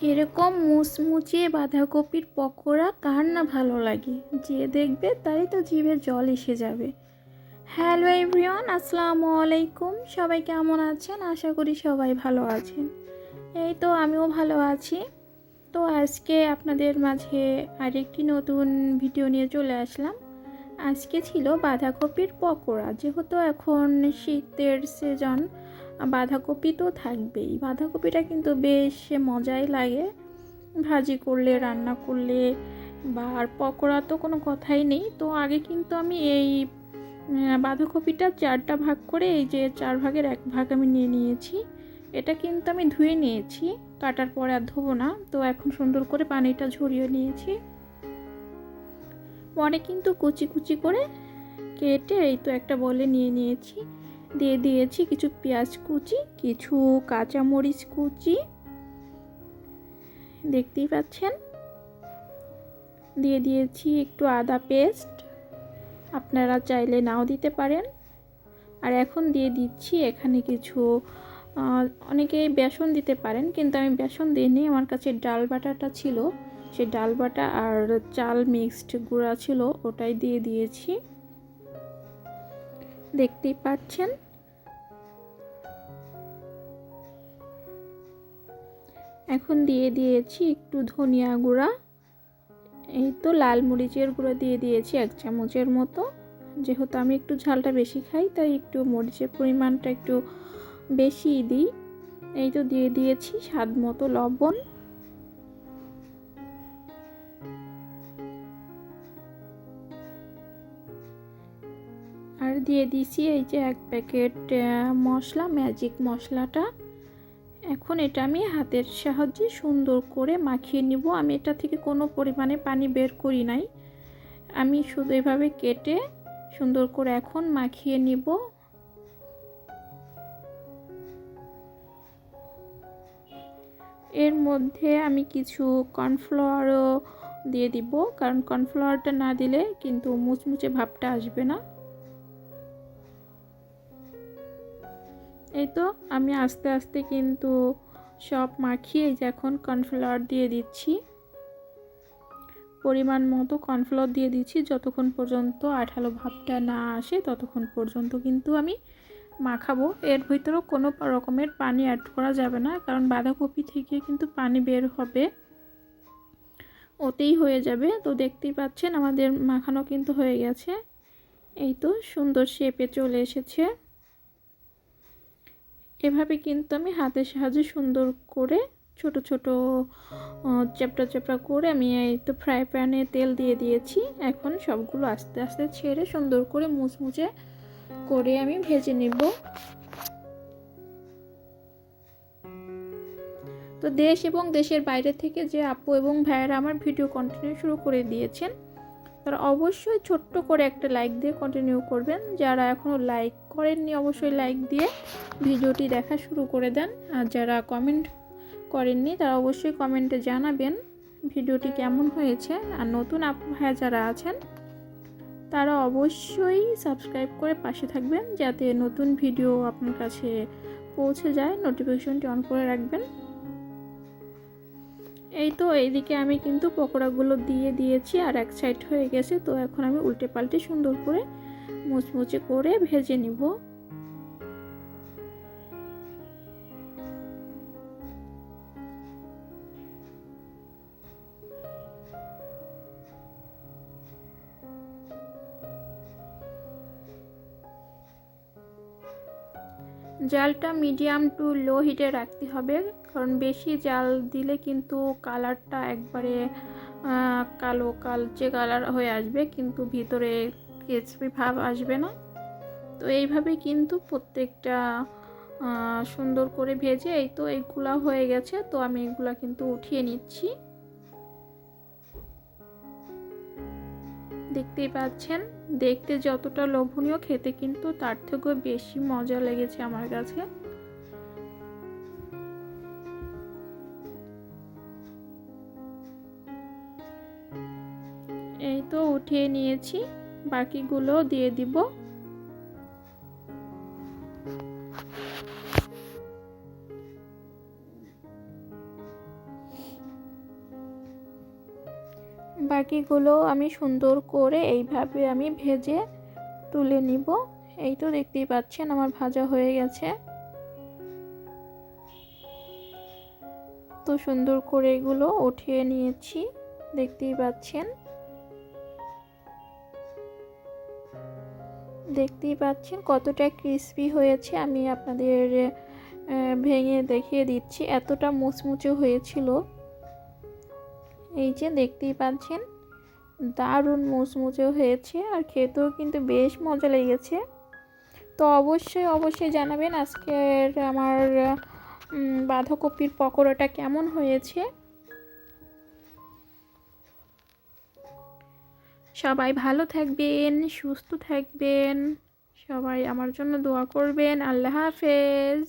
এরকম মুচমুচে বাঁধাকপির পকোড়া কার না ভালো লাগে? যে দেখবে তাই তো জিভে জল এসে যাবে। হ্যালো এভরিওয়ান, আসসালামু আলাইকুম। সবাই কেমন আছেন? আশা করি সবাই ভালো আছেন। এই তো আমিও ভালো আছি। তো আজকে আপনাদের মাঝে আরেকটি নতুন ভিডিও নিয়ে চলে আসলাম। আজকে ছিল বাঁধাকপির পকোড়া। যেহেতু এখন শীতের সিজন বাঁধাকপি তো থাকবেই। বাঁধাকপিটা কিন্তু বেশ মজাই লাগে। ভাজি করলে, রান্না করলে বা আর পকোড়া তো কোনো কথাই নেই। তো আগে কিন্তু আমি এই বাঁধাকপিটা চারটা ভাগ করে এই যে চার ভাগের এক ভাগ আমি নিয়ে নিয়েছি। এটা কিন্তু আমি ধুয়ে নিয়েছি, কাটার পরে আর ধোবো না। তো এখন সুন্দর করে পানিটা ঝরিয়ে নিয়েছি। পরে কিন্তু কুচি কুচি করে কেটে এই তো একটা বলে নিয়ে নিয়েছি। দিয়ে দিয়েছি কিছু পেঁয়াজ কুচি, কিছু কাঁচামরিচ কুচি। দেখতেই পাচ্ছেন? দিয়ে দিয়েছি একটু আদা পেস্ট। আপনারা চাইলে নাও দিতে পারেন। আর এখন দিয়ে দিচ্ছি এখানে কিছু অনেকেই বেসন দিতে পারেন, কিন্তু আমি বেসন দিইনি। আমার কাছে ডাল বাটাটা ছিল। সে ডাল বাটা আর চাল মিক্সড গুঁড়া ছিল, ওটাই দিয়ে দিয়েছি। দেখতেই পাচ্ছেন। এখন দিয়ে দিয়েছি একটু ধনিয়া গুঁড়া। এই তো লাল মরিচের গুঁড়ো দিয়ে দিয়েছি এক চামচের মতো। যেহেতু আমি একটু ঝালটা বেশি খাই, তাই একটু মরিচের পরিমাণটা একটু বেশি দিই। এই তো দিয়ে দিয়েছি স্বাদ মতো লবণ। দিয়ে দিয়েছি, এই যে এক প্যাকেট মশলা ম্যাজিক মশলাটা। এখন এটা আমি হাতের সাহায্যে সুন্দর করে মাখিয়ে নিব। আমি এটা থেকে কোনো পরিমাণে পানি বের করি নাই। আমি শুধু এভাবে কেটে সুন্দর করে এখন মাখিয়ে নিব। এর মধ্যে আমি কিছু কর্নফ্লাওয়ারও দিয়ে দিব। কারণ কর্নফ্লাওয়ারটা না দিলে কিন্তু মুচমুচে ভাবটা আসবে না। এই তো আমি আস্তে আস্তে কিন্তু সব মাখিয়ে যে এখন কর্নফ্লাওয়ার দিয়ে দিচ্ছি। পরিমাণ মতো কর্নফ্লাওয়ার দিয়ে দিচ্ছি যতক্ষণ পর্যন্ত আঠালো ভাবটা না আসে ততক্ষণ পর্যন্ত কিন্তু আমি মাখাবো। এর ভিতরেও কোনো রকমের পানি অ্যাড করা যাবে না, কারণ বাঁধাকপি থেকে কিন্তু পানি বের হবে, ওতেই হয়ে যাবে। তো দেখতেই পাচ্ছেন আমাদের মাখানো কিন্তু হয়ে গেছে। এই তো সুন্দর শেপে চলে এসেছে। এভাবে কিন্তু আমি হাতের সাহায্যে সুন্দর করে ছোট ছোট চ্যাপটা চ্যাপটা করে আমি এই তো ফ্রাই প্যানে তেল দিয়ে দিয়েছি। এখন সবগুলো আস্তে আস্তে ছেড়ে সুন্দর করে মুচমুচে করে আমি ভেজে নেব। তো দেশ এবং দেশের বাইরে থেকে যে আপু এবং ভাইয়েরা আমার ভিডিও কন্টিনিউ শুরু করে দিয়েছেন তারা অবশ্যই ছোট্ট করে একটা লাইক দিয়ে কন্টিনিউ করবেন। যারা এখনও লাইক করেননি, অবশ্যই লাইক দিয়ে ভিডিওটি দেখা শুরু করে দেন। আর যারা কমেন্ট করেননি, তারা অবশ্যই কমেন্টে জানাবেন ভিডিওটি কেমন হয়েছে। আর নতুন ভাইয়া যারা আছেন, তারা অবশ্যই সাবস্ক্রাইব করে পাশে থাকবেন, যাতে নতুন ভিডিও আপনার কাছে পৌঁছে যায়। নোটিফিকেশনটি অন করে রাখবেন। এই তো এইদিকে আমি কিন্তু পকোড়াগুলো দিয়ে দিয়েছি আর এক সাইড হয়ে গেছে, তো এখন আমি উল্টে পাল্টে সুন্দর করে মুচমুচে করে ভেজে নিব। জালটা মিডিয়াম টু লো হিটে রাখতে হবে, কারণ বেশি জাল দিলে কিন্তু কালারটা একবারে কালো কালচে কালার হয়ে আসবে, কিন্তু ভিতরে কেচপি ভাব আসবে না। তো এইভাবে কিন্তু প্রত্যেকটা সুন্দর করে ভেজে, এই তো এইগুলা হয়ে গেছে, তো আমি এগুলা কিন্তু উঠিয়ে নিচ্ছি। দেখতেই পাচ্ছেন। দেখতে যতটা লোভনীয়, খেতে কিন্তু তার থেকেও বেশি মজা লেগেছে আমার কাছে। এই তো উঠিয়ে নিয়েছি। বাকিগুলো দিয়ে দিব। বাকিগুলো আমি সুন্দর করে এইভাবে আমি ভেজে তুলে নিব। এই তো দেখতেই পাচ্ছেন আমার ভাজা হয়ে গেছে। তো সুন্দর করে এগুলো উঠিয়ে নিয়েছি, দেখতেই পাচ্ছেন। দেখতেই পাচ্ছেন কতটা ক্রিস্পি হয়েছে, আমি আপনাদের ভেঙে দেখিয়ে দিচ্ছি। এতটা মুচমুচে হয়েছিল। এই যে দেখতেই পাচ্ছেন, দারুণ মুচমুচে হয়েছে আর খেতেও কিন্তু বেশ মজা লেগেছে। তো অবশ্যই অবশ্যই জানাবেন আজকের আমার বাঁধাকপির পকোড়াটা কেমন হয়েছে। সবাই ভালো থাকবেন, সুস্থ থাকবেন, সবাই আমার জন্য দোয়া করবেন। আল্লাহ হাফেজ।